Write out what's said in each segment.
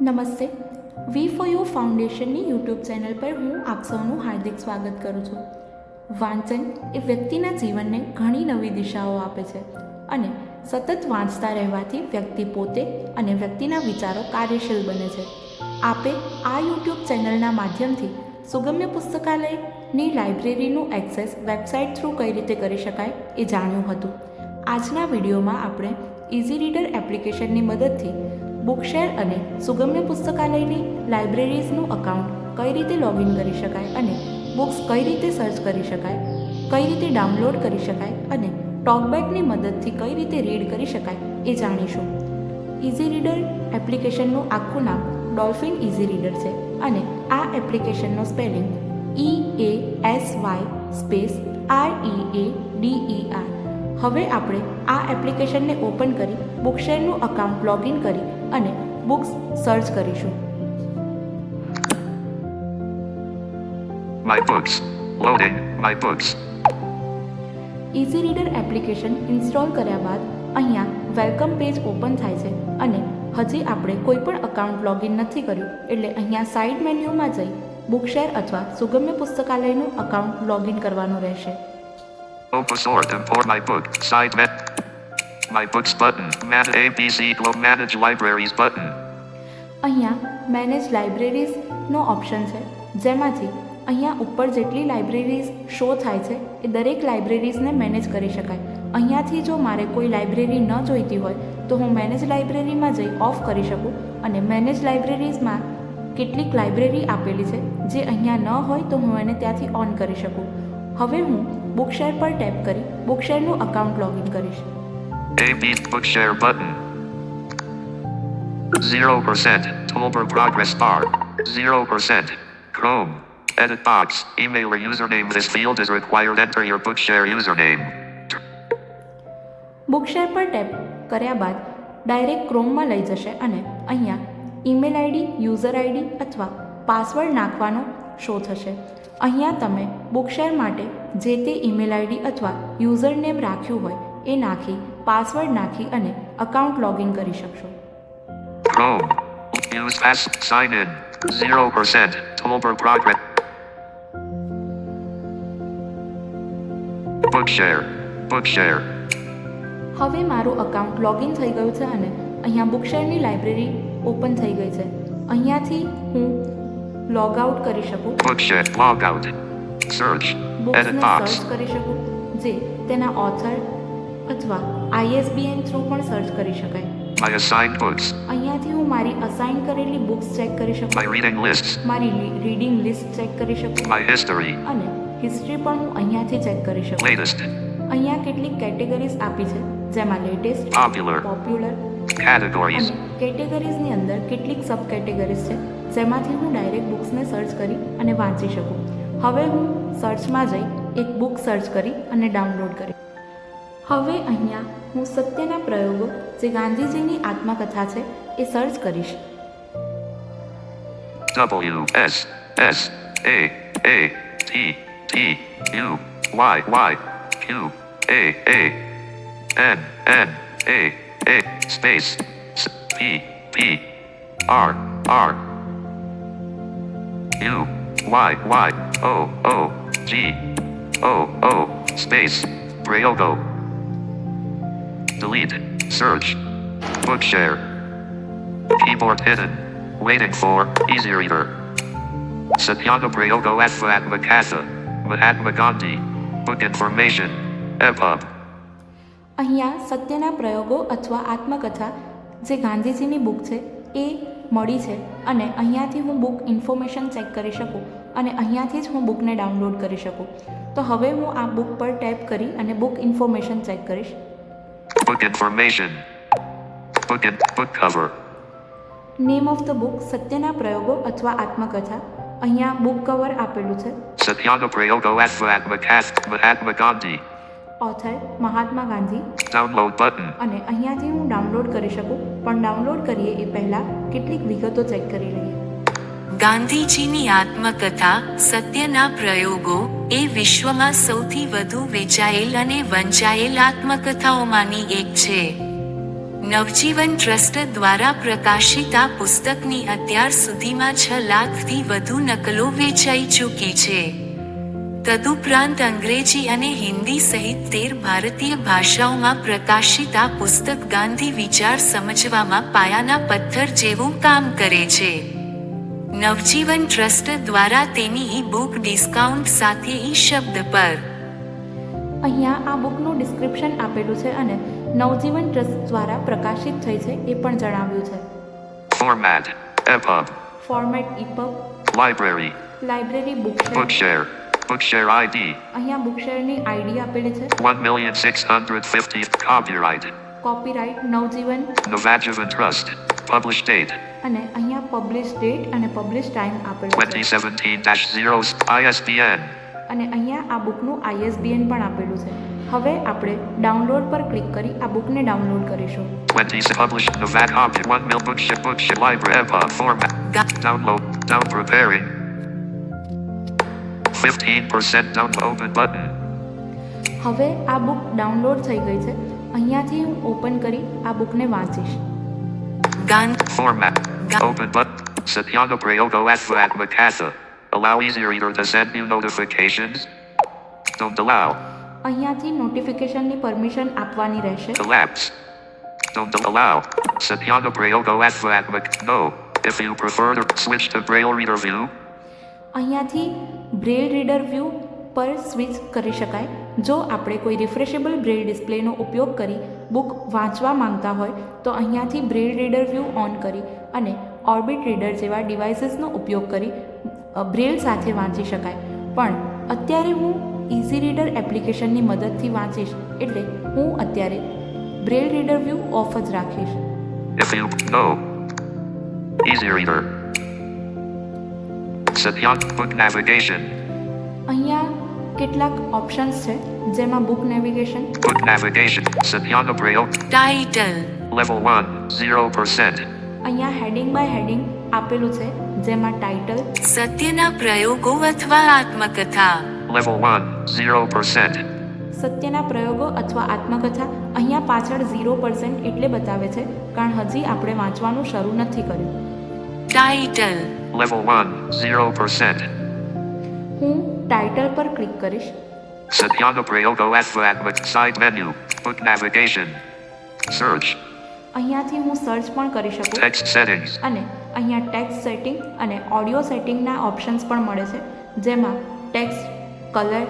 નમસ્તે. We for you ફાઉન્ડેશનની YouTube channel પર હું આપ સૌનું હાર્દિક સ્વાગત કરું છું. વાંચન એ વ્યક્તિના જીવનને ઘણી નવી દિશાઓ આપે છે અને સતત વાંચતા રહેવાથી વ્યક્તિ પોતે અને વ્યક્તિના વિચારો કાર્યશીલ બને છે. આપે આ યુટ્યુબ ચેનલના માધ્યમથી સુગમ્ય પુસ્તકાલયની લાઇબ્રેરીનું એક્સેસ વેબસાઇટ થ્રુ કઈ રીતે કરી શકાય એ જાણ્યું હતું. આજના વિડીયોમાં આપણે ઇઝી રીડર એપ્લિકેશનની મદદથી બુકશેર અને સુગમ્ય પુસ્તકાલયની લાઇબ્રેરીઝનું અકાઉન્ટ કઈ રીતે લોગિન કરી શકાય અને બુક્સ કઈ રીતે સર્ચ કરી શકાય, કઈ રીતે ડાઉનલોડ કરી શકાય અને ટોકબેકની મદદથી કઈ રીતે રીડ કરી શકાય એ જાણીશું. ઇઝી રીડર એપ્લિકેશનનું આખું નામ ડોલ્ફિન ઇઝી રીડર છે અને આ એપ્લિકેશનનો spelling E A S Y space R E A D E R હવે આપણે આ એપ્લિકેશનને ઓપન કરી બુકશેરનું અકાઉન્ટ લોગિન કરી અને બુક્સ સર્ચ કરીશું. My books loading my books easy reader application install કર્યા બાદ અહીંયા વેલકમ પેજ ઓપન થાય છે અને હજી આપણે કોઈ પણ અકાઉન્ટ લોગિન નથી કર્યું એટલે અહીંયા સાઇડ મેન્યુમાં જઈ બુકશેર અથવા સુગમ્ય પુસ્તકાલયનું અકાઉન્ટ લોગિન કરવાનું રહેશે. Opus or import my book. My books button. Man ABC Globe Manage Libraries button. અહીંયા મેનેજ લાઇબ્રેરીઝનો ઓપ્શન છે, જેમાંથી અહીંયા ઉપર જેટલી લાઇબ્રેરીઝ શો થાય છે એ દરેક લાઇબ્રેરીઝને મેનેજ કરી શકાય અહીંયાથી જો મારે કોઈ લાઇબ્રેરી ન જોઈતી હોય, તો હું મેનેજ લાઇબ્રેરીમાં જઈ ઓફ કરી શકું અને મેનેજ લાઇબ્રેરીઝમાં કેટલીક લાઇબ્રેરી આપેલી છે, જે અહીંયા ન હોય તો હું એને ત્યાંથી ઓન કરી શકું હવે હું બુકશેર પર ટેપ કરી બુકશેરનું અકાઉન્ટ લોગિન કરીશ AB Bookshare button. 0%. Tolber progress bar. 0%. Chrome. Edit box. Email or username. This field is required. Enter your Bookshare username. Bookshare પર ટેપ કર્યા બાદ ડાયરેક્ટ ક્રોમમાં લઈ જશે અને અહીંયા ઈમેલ આઈડી યુઝર આઈડી અથવા પાસવર્ડ નાખવાનો શો થશે અહીંયા તમે બુકશેર માટે જે તે ઈમેલ આઈડી અથવા યુઝર નેમ રાખ્યું હોય એ નાખી પાસવર્ડ નાખી અને અકાઉન્ટ લોગિન કરી શકશો Chrome. Use pass. Sign in. 0%. Tolber progress. Bookshare. Bookshare. હવે મારું અકાઉન્ટ લોગિન થઈ ગયું છે અને અહીંયા બુકશેરની લાઇબ્રેરી ઓપન થઈ ગઈ છે અહીંયાથી હું લોગ આઉટ કરી શકું Bookshare log out search edit box search કરી શકું જે તેના ઓથર અથવા આઈએસબીએન થ્રુ પણ સર્ચ કરી શકાય My assigned books. અહીંયાથી હું મારી અસાઇન કરેલી બુક્સ ચેક કરી My શકું reading lists. મારી રીડિંગ લિસ્ટ ચેક કરી શકું My history. અને હિસ્ટ્રી પણ હું અહીંયાથી ચેક કરી શકું Latest. અહીંયા કેટલીક કેટેગરીઝ આપી છે જેમાં લેટેસ્ટ Popular. Popular Categories. અને કેટેગરીઝની અંદર કેટલીક સબ કેટેગરીઝ છે જેમાંથી હું ડાયરેક્ટ બુક્સને સર્ચ કરી અને વાંચી શકું હવે હું સર્ચમાં જઈ એક બુક સર્ચ કરી અને ડાઉનલોડ કરી હવે અહીંયા હું સત્યના પ્રયોગો જે ગાંધીજીની આત્મકથા છે એ સર્ચ કરીશ O O G O O space Brayogo Delete Search Bookshare Keyboard hidden. Waiting for Easy Reader. Satyaga Prayogo Atvat Katha. Mahatma Gandhi. Book information. EPUB. અહીંયા સત્યના પ્રયોગો અથવા આત્મકથા જે ગાંધીજીની બુક છે એ મળી છે અને અહીંયાથી હું બુક ઇન્ફોર્મેશન ચેક કરી શકું અને અહીંયાથી જ હું બુકને ડાઉનલોડ કરી શકું તો હવે હું આ બુક પર ટેપ કરી અને બુક ઇન્ફોર્મેશન ચેક કરીશ Book information. Book and book cover. Name of the book સત્યના પ્રયોગો અથવા આત્મકથા અહીંયા બુક કવર આપેલું છે Satyana પ્રયોગો Atvat Makatha. Mahatma Gandhi. Author Mahatma Gandhi download button અને અહીંયાથી હું ડાઉનલોડ કરી શકું પણ ડાઉનલોડ કરીએ એ પહેલાં કેટલીક વિગતો ચેક કરી લઈએ ગાંધીજીની આત્મકથા, સત્યના પ્રયોગો, એ વિશ્વમાં સૌથી વધુ વેચાયેલ અને વંચાયેલ આત્મકથાઓમાંની એક છે. નવજીવન ટ્રસ્ટ દ્વારા પ્રકાશિત આ પુસ્તકની અત્યાર સુધીમાં છ લાખથી વધુ નકલો વેચાઈ ચૂકી છે. તદુપરાંત અંગ્રેજી અને હિન્દી સહિત તેર ભારતીય ભાષાઓમાં પ્રકાશિત આ પુસ્તક ગાંધી વિચાર સમજવામાં પાયાના પથ્થર જેવું કામ કરે છે. નવજીવન ટ્રસ્ટ દ્વારા તેની ઈ બુક ડિસ્કાઉન્ટ સાથે ઈ શબ્દ પર. અહીંયા આ બુકનું ડિસ્ક્રિપ્શન આપેલું છે અને નવજીવન ટ્રસ્ટ દ્વારા પ્રકાશિત થઈ છે એ પણ જણાવ્યું છે. Format EPUB. Format epub library library book Bookshare Bookshare. ID. અહીંયા બુકશેરની આઈડી આપેલી છે. 1,650 copyright copyright Navajivan. Navajivan Trust. Publish date. અને અહીંયા પબ્લિશ ડેટ અને પબ્લિશ ટાઈમ આપેલો છે 2017-0 ISBN. અને અહીંયા આ બુકનું આઈએસબીએન પણ આપેલું છે હવે આપણે ડાઉનલોડ પર ક્લિક કરી આ બુકને ડાઉનલોડ કરીશું 20 published Navad Copy 1 mil bookshare bookshare library format. Download. Down preparing. 15% download open button. હવે આ બુક ડાઉનલોડ થઈ ગઈ છે અહીંયાથી હું ઓપન કરી આ બુકને વાંચીશ Gandhi Format. Ga- Open button. Satyana Prayogo Atvat Makatha. Allow easy reader to send new notifications. Don't allow. અહીંયાથી નોટિફિકેશનની પરમિશન આપવાની રહેશે Collapse. Don't allow. Satyana Prayogo Atvat Mak. No. If you prefer to switch to Braille Reader View, અહીંયાથી Braille reader view પર switch કરી શકાય જો આપણે કોઈ રિફ્રેશેબલ બ્રેલ ડિસ્પ્લેનો ઉપયોગ કરી બુક વાંચવા માંગતા હોય તો અહીંયાથી બ્રેલ રીડર વ્યૂ ઓન કરી અને ઓર્બિટ રીડર જેવા ડિવાઇસીસનો ઉપયોગ કરી બ્રેલ સાથે વાંચી શકાય. પણ અત્યારે હું ઇઝી રીડર એપ્લિકેશનની મદદથી વાંચીશ એટલે હું અત્યારે બ્રેલ રીડર વ્યૂ ઓફ જ રાખીશ. અહીંયા કેટલાક ઓપ્શન્સ છે જેમાં બુક નેવિગેશન બુક નેવિગેશન સત્યાનો Braille. Title level 1. 0%. અહીંયા હેડિંગ બાય હેડિંગ આપેલું છે જેમાં ટાઇટલ સત્યના પ્રયોગો અથવા આત્મકથા લેવલ 1. 0%. સત્યના પ્રયોગો અથવા આત્મકથા અહીંયા પાછળ ઝીરો પર્સન્ટ એટલે બતાવે છે કારણ હજી આપણે વાંચવાનું શરૂ નથી કર્યું ટાઇટલ લેવલ 1. 0%. હું ટાઇટલ પર ક્લિક કરીશ સત્યાનો પ્રયોગો Atvatmak. Side menu. Book navigation search અહીંયાથી હું સર્ચ પણ કરી શકું. અને અહીંયા ટેક્સ્ટ સેટિંગ અને ઓડિયો સેટિંગના ઓપ્શન્સ પણ મળે છે જેમાં text colour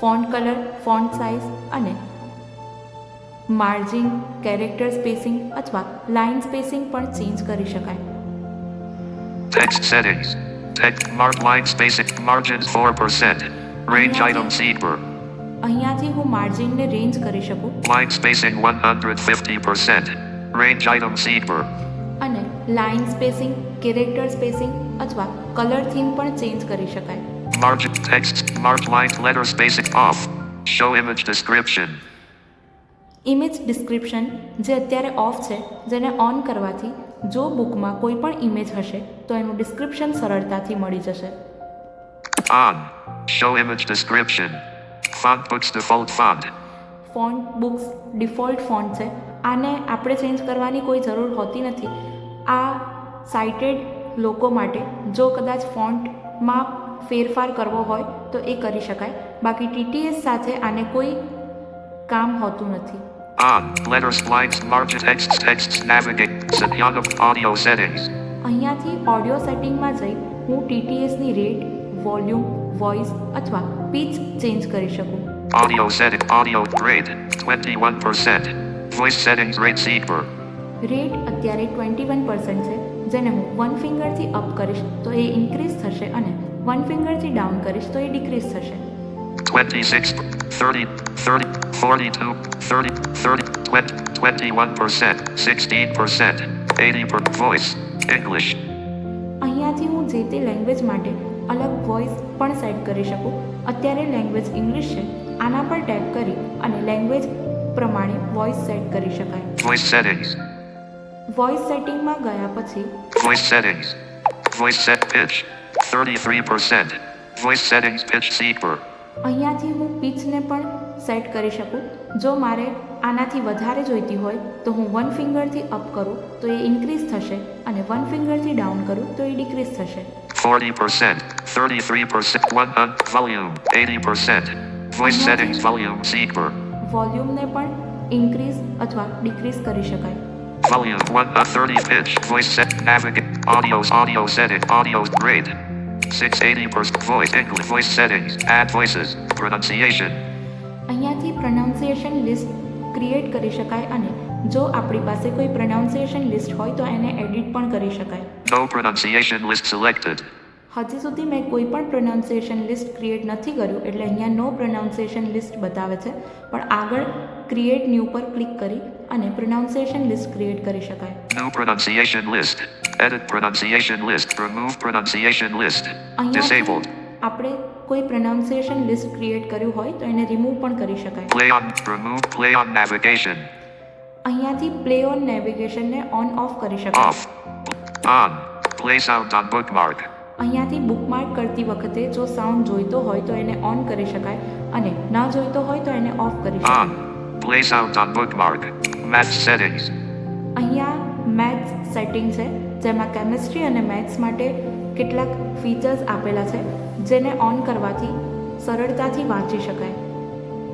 font colour font size અને માર્જિન કેરેક્ટર સ્પેસિંગ અથવા લાઇન સ્પેસિંગ પણ ચેન્જ કરી શકાય Text settings. Text mark line spacing. Margins 4%. Range item seed per. અહીંયાથી હું માર્જિનને રેન્જ કરી શકું Line spacing 150%. Range item seed per. અને લાઇન સ્પેસિંગ કેરેક્ટર સ્પેસિંગ અથવા કલર થીમ પણ ચેન્જ કરી શકાય Margin text. Mark line letter spacing off. Show image description. Image description જે અત્યારે ઓફ છે જેને ઓન કરવાથી જો બુકમાં કોઈ પણ ઇમેજ હશે તો એનું ડિસ્ક્રિપ્શન સરળતાથી મળી જશે On. Show image description. Font books default font. Font books default font છે આને આપણે ચેન્જ કરવાની કોઈ જરૂર હોતી નથી આ સાઇટેડ લોકો માટે જો કદાચ ફોન્ટમાં ફેરફાર કરવો હોય તો એ કરી શકાય બાકી ટીટીએસ સાથે આને કોઈ કામ હોતું નથી On. Letters lines margin text texts navigate. Satyana audio settings. અહીંયાથી ઓડિયો સેટિંગમાં જઈ હું ટીટીએસની રેટ વોલ્યુમ વોઇસ અથવા પીચ ચેન્જ કરી શકું Audio setting. Audio rate 21%. Voice settings rate seed per. Rate અત્યારે ટ્વેન્ટી વન પર્સન્ટ છે જેને હું વન ફિંગરથી અપ કરીશ તો એ ઇન્ક્રીઝ થશે અને વન ફિંગરથી ડાઉન કરીશ તો એ ડિક્રીઝ થશે 26, 30, 30, 42, 30, 30, 20, 21%, 16%, 80 per voice, English, અહીંયાથી હું જે તે લેંગ્વેજ માટે અલગ વોઇસ પણ સેટ કરી શકું અત્યારે લેંગ્વેજ ઇંગ્લિશ છે આના પર ટેપ કરી અને લેંગ્વેજ પ્રમાણે વોઇસ સેટ કરી શકાય વોઇસ સેટિંગ્સ વોઇસ સેટિંગમાં ગયા પછી voice settings voice set pitch 33%, voice settings pitch per, અહીંયાથી હું પીચને પણ સેટ કરી શકું જો મારે આનાથી વધારે જોઈતી હોય તો હું વન ફિંગરથી અપ કરું તો એ ઇન્ક્રીઝ થશે અને વન ફિંગરથી ડાઉન કરું તો એ ડિક્રીઝ થશે 40%, 33%, 100, volume, 80%. Voice settings, volume seeker. વોલ્યુમને પણ ઇન્ક્રીઝ અથવા ડિક્રીઝ કરી શકાય Volume 1 of 30 pitch, voice set, navigate, audios, audio setting, Audios. grade. 680% voice, English, voice settings, add voices, pronunciation. અહીંયાથી પ્રનાઉન્સિએશન લિસ્ટ ક્રિએટ કરી શકાય અને જો આપણી પાસે કોઈ પ્રનાઉન્સિએશન લિસ્ટ હોય તો એને એડિટ પણ કરી શકાય. No pronunciation list selected. હજી સુધી મેં કોઈ પણ પ્રનાઉન્સિએશન લિસ્ટ ક્રિએટ નથી કર્યું એટલે અહીંયા નો પ્રનાઉન્સિએશન લિસ્ટ બતાવે છે. પણ આગળ ક્રિએટ ન્યૂ પર ક્લિક કરી અને પ્રનાઉન્સિએશન લિસ્ટ ક્રિએટ કરી શકાય. No pronunciation list edit pronunciation list remove pronunciation list disabled. આપણે કોઈ પ્રનાઉન્સિએશન લિસ્ટ ક્રિએટ કર્યું હોય તો એને રિમૂવ પણ કરી શકાય. Play on remove play on navigation અહીંયાથી પ્લે ઓન નેવિગેશનને ઓન ઓફ કરી શકાય. Off on play sound on bookmark અહીંયાથી બુકમાર્ક કરતી વખતે જો સાઉન્ડ જોઈતો હોય તો એને ઓન કરી શકાય અને ના જોઈતો હોય તો એને ઓફ કરી. શકાય. Play sound on bookmark Match settings અહીંયા મેથ્સ સેટિંગ છે જેમાં કેમિસ્ટ્રી અને મેથ્સ માટે કેટલાક ફીચર્સ આપેલા છે. જેને ઓન કરવાથી સરળતાથી વાંચી શકાય.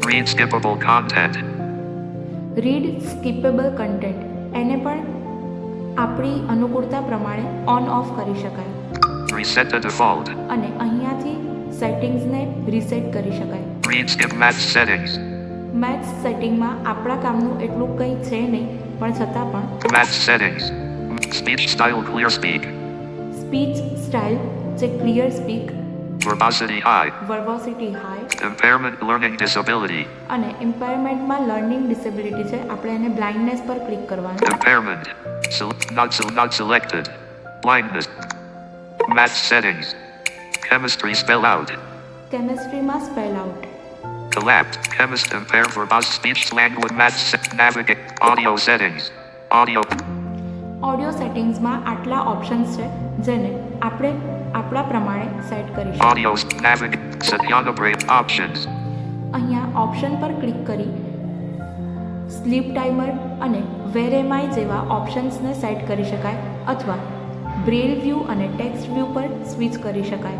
Read skippable content read skippable content એને પણ આપણી અનુકૂળતા પ્રમાણે ઓન ઓફ કરી શકાય. રીસેટ ધ ડિફોલ્ટ અને અહીંયાથી સેટિંગ્સને રીસેટ કરી શકાય. Read skip math settings maths સેટિંગમાં આપણા કામનું એટલું કંઈ છે નહીં પણ છતાં પણ math settings speech style clear speak speech style જે clear speak Verbosity high. Verbosity high Impairment learning disability. અને ઇમ્પાયરમેન્ટમાં લર્નિંગ ડિસેબિલિટી છે આપણે એને બ્લાઇન્ડનેસ પર ક્લિક કરવાનું Impairment. Sel- not, sel- not selected. Blindness. Match settings. Chemistry spell out. કેમેસ્ટ્રીમાં spell out Collapsed. Chemist impair verbose speech language match se- navigate. Audio settings. Audio. Audio સેટિંગ્સમાં આટલા options છે જેને આપણે આપણા પ્રમાણે સેટ કરીશું. અહીંયા ઓપ્શન પર ક્લિક કરી સ્લીપ ટાઈમર અને વેરેમાઈ જેવા ઓપ્શન્સને સેટ કરી શકાય અથવા બ્રેલ વ્યૂ અને ટેક્સ્ટ વ્યૂ પર સ્વિચ કરી શકાય.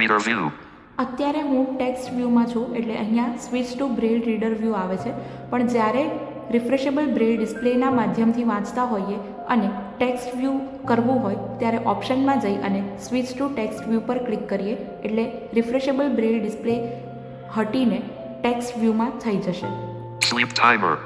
Reader view. અત્યારે હું ટેક્સ્ટ વ્યૂમાં છું એટલે અહીંયા switch to Braille reader view આવે છે. પણ જ્યારે રિફ્રેશેબલ બ્રેલ ડિસ્પ્લેના માધ્યમથી વાંચતા હોઈએ અને ટેક્સ્ટ વ્યૂ કરવું હોય ત્યારે ઓપ્શનમાં જઈ અને સ્વિચ ટુ ટેક્સ્ટ વ્યૂ પર ક્લિક કરીએ એટલે રિફ્રેશેબલ બ્રેલ ડિસ્પ્લે હટીને ટેક્સ્ટ વ્યૂમાં થઈ જશે. સ્લીપ ટાઈમર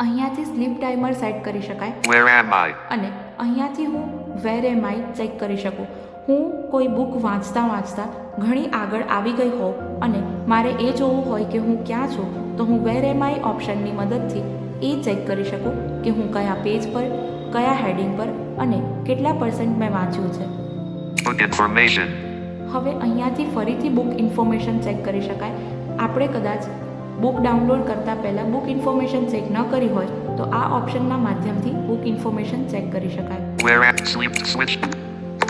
અહીંયાથી સ્લીપ ટાઈમર સેટ કરી શકાય. વેર એમ આઈ અને અહીંયાથી હું વેર એમ આઈ ચેક કરી શકું. હું કોઈ બુક વાંચતા વાંચતા ઘણી આગળ આવી ગઈ હોઉં અને મારે એ જોવું હોય કે હું ક્યાં છું તો હું વેર એમ આઈ ઓપ્શનની મદદથી એ ચેક કરી શકું કે હું કયા પેજ પર કયા હેડિંગ પર અને કેટલા પર્સન્ટ મેં વાંચ્યું છે. હવે અહીંયાથી ફરીથી બુક ઇન્ફોર્મેશન ચેક કરી શકાય આપણે કદાચ બુક ડાઉનલોડ કરતાં પહેલાં બુક ઇન્ફોર્મેશન ચેક ન કરી હોય તો આ ઓપ્શનના માધ્યમથી બુક ઇન્ફોર્મેશન ચેક કરી શકાય Where am sleep switch?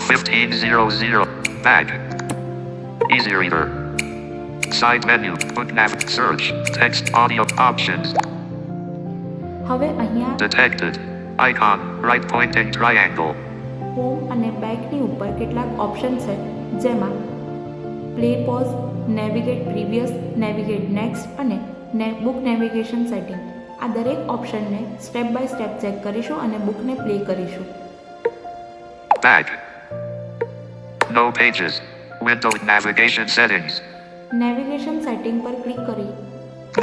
1500. Back. Easy reader. Side menu. Book nav. Search. Text audio options. હવે અહીંયા Detected. Icon. Right pointing triangle. Home અને બેકની ઉપર કેટલાક ઓપ્શન છે જેમાં play pause navigate previous navigate next અને ને બુક નેવિગેશન સેટિંગ આ દરેક ઓપ્શનને સ્ટેપ બાય સ્ટેપ ચેક કરીશું અને બુકને પ્લે કરીશું Back. No pages. Window navigation settings. Navigation setting પર ક્લિક કરી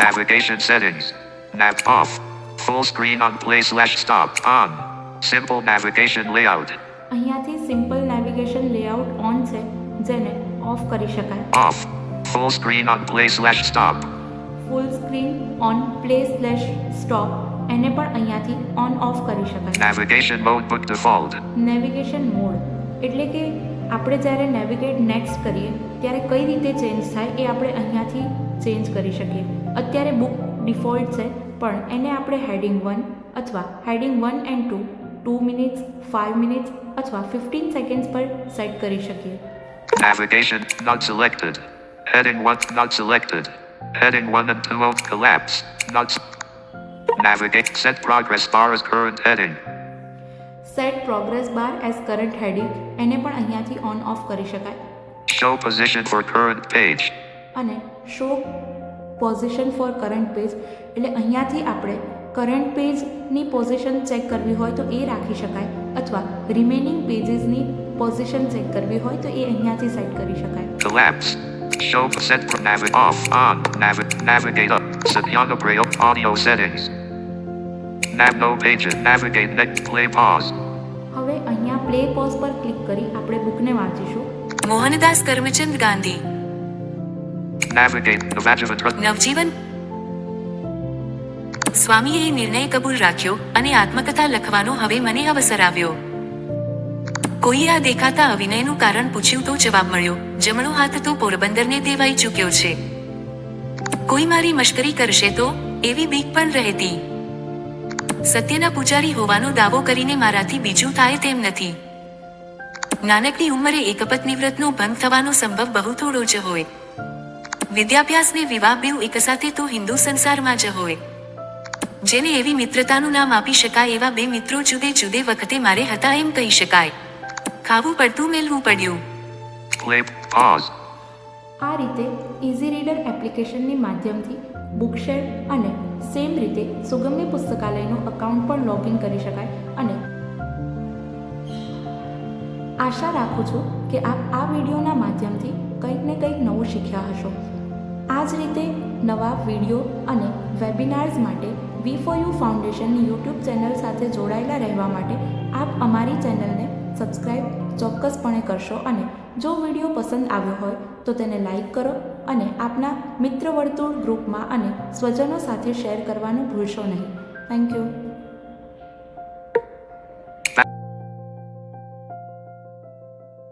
Navigation settings. Nav off. Full screen on play slash stop. On. Simple navigation layout. અહીંયાથી સિમ્પલ નેવિગેશન લેઆઉટ ઓન છે જેને off કરી શકાય. Off Full screen on play slash stop full screen on play slash stop એને પણ અહીંયાથી on off કરી શકાય. Navigation mode book default navigation mode એટલે કે આપણે જ્યારે નેવિગેટ નેક્સ્ટ કરીએ ત્યારે કઈ રીતે ચેન્જ થાય એ આપણે અહીંયાથી ચેન્જ કરી શકીએ. અત્યારે બુક ડિફોલ્ટ છે પણ એને આપણે હેડિંગ વન અથવા heading one and two two minutes five minutes અથવા ફિફ્ટીન સેકન્ડ્સ પર સેટ કરી શકીએ Navigation not selected. Heading 1 not selected. Heading 1 and 2 of collapse. Not. Navigate. Set progress bar as current heading. Set progress bar as current heading એને પણ અહીંયાથી on off કરી શકાય Show position for current page. અને show position for current page એટલે અહીંયાથી આપણે current પેજની position check કરવી હોય તો એ રાખી શકાય અથવા રિમેનિંગ પેજીસની પોઝિશન ચેક કરવી હોય તો એ અહીંયાથી સેટ કરી શકાય Collapse. Show set for navig off on navig navigate up. Satyana Braille audio settings. Nav no pages. Navigate next play pause. હવે અહીંયા પ્લે પોઝ પર ક્લિક કરી આપણે બુકને વાંચીશું Mohandas Karamchand Gandhi Navigate Navajivan Trust. નવજીવન સ્વામીએ નિર્ણય કબૂલ રાખ્યો અને આત્મકથા લખવાનો હવે મને અવસર આવ્યો કોઈએ આ દેખાતા અવિનયનું કારણ પૂછ્યું તો જવાબ મળ્યો જમણો હાથ તો પોરબંદરને દેવાઈ ચૂક્યો છે કોઈ મારી મશ્કરી કરશે તો એવી બીક પણ રહેતી સત્યના પૂજારી હોવાનો દાવો કરીને મારાથી બીજું થાય તેમ નથી। નાનકડી ઉંમરે એકપત્ની વ્રતનો ભંગ થવાનો સંભવ બહુ થોડો જ હોય। વિદ્યાભ્યાસ ને વિવાહ બેઉ એક સાથે તો હિન્દુ સંસારમાં જ હોય. જેને એવી મિત્રતાનું નામ આપી શકાય એવા બે મિત્રો જુદે જુદે વખતે મારે હતા એમ કહી શકાય. ખાવું પડતું મેલવું પડ્યું. આ રીતે ઇઝી રીડર એપ્લિકેશનની માધ્યમથી બુકશેર અને સેમ રીતે સુગમ્ય પુસ્તકાલયનું અકાઉન્ટ પણ લોગિન કરી શકાય અને આશા રાખું છું કે આપ આ વિડીયોના માધ્યમથી કંઈક ને કંઈક નવું શીખ્યા હશો. આ જ રીતે નવા વીડિયો અને વેબિનાર્સ માટે વી ફોર યુ ફાઉન્ડેશનની યુટ્યુબ ચેનલ સાથે જોડાયેલા રહેવા માટે આપ અમારી ચેનલને સબસ્ક્રાઈબ ચોક્કસપણે કરશો અને જો વીડિયો પસંદ આવ્યો હોય તો તેને લાઈક કરો અને આપના મિત્ર વર્તુળ ગ્રુપમાં અને સ્વજનો સાથે શેર કરવાનું ભૂલશો નહીં. Thank you